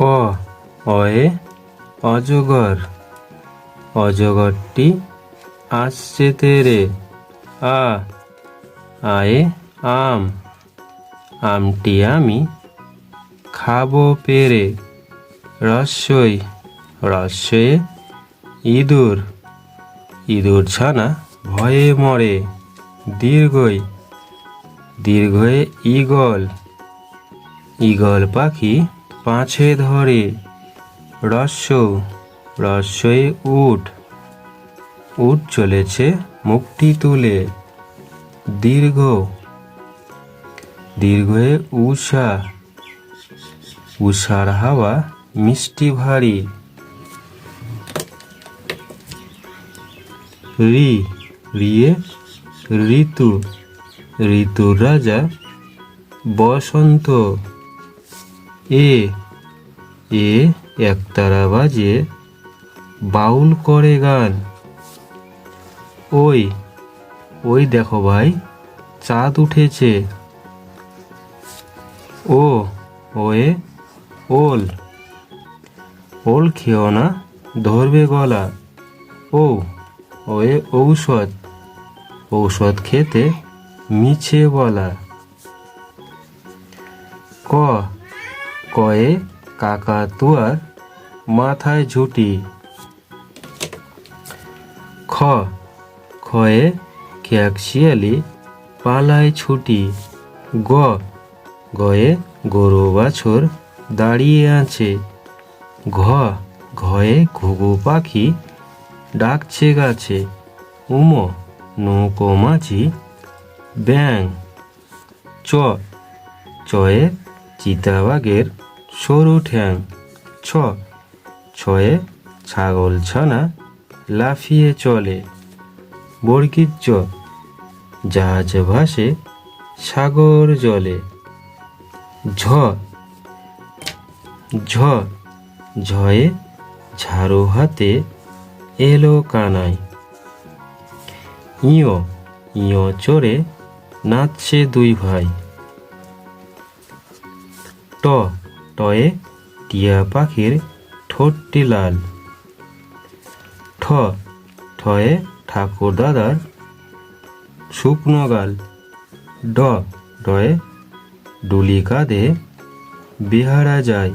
অ, অয়ে, অজগর। অজগরটি আসছে তেরে। আ, আয়ে, আম। আমটি আমি খাব পেরে। রস্যই রস্যয়ে ইঁদুর। ইঁদুর ছানা ভয়ে মরে। দীর্ঘই, দীর্ঘয়ে ঈগল। ঈগল পাখি পাছে ধরে। রস্য রস্যয়ে উট। উট চলেছে মুখটি তুলে। দীর্ঘ দীর্ঘয়ে উষা উষার হাওয়া মিষ্টি ভারী। রি, রিয়ে ঋতু। ঋতুর রাজা বসন্ত। এ এ একতারা বাজে বাউল করে গান। ওই ওই দেখো ভাই, চাঁদ উঠেছে। ও, ওয়ে, ওল। ওল খেও না, ধরবে গলা। ও, ওয়ে, ঔষধ। ঔষধ খেতে মিছে বলা। ক, কয়ে কাকা তুয়ার মাথায় ঝুটি। খ খয়ে খেয়াক শিয়ালি পালায় ছুটি। গ, গয়ে গরু বাছর দাঁড়িয়ে আছে। ঘ, ঘয়ে ঘুঘু পাখি ডাকছে গাছে। উম, নৌকো মাঝি ব্যাং চ, চয়ে চিতাবাঘের সরু ঠ্যাং। ছ। ছয়ে ছাগল ছানা লাফিয়ে চলে। বর্গির চ জাহাজ ভাসে সাগর জলে। ঝ। ঝ। ঝয়ে ঝাড়ু হাতে এলো কানাই ইয়। ইয় চড়ে নাচছে দুই ভাই। ট। টয়ে টিয়া পাখির ঠোঁটটি লাল ঠ ঠয়ে ঠাকুর দাদার শুকনো গাল। ড ডয়ে ডুলি কাঁধে বিহারা যায়।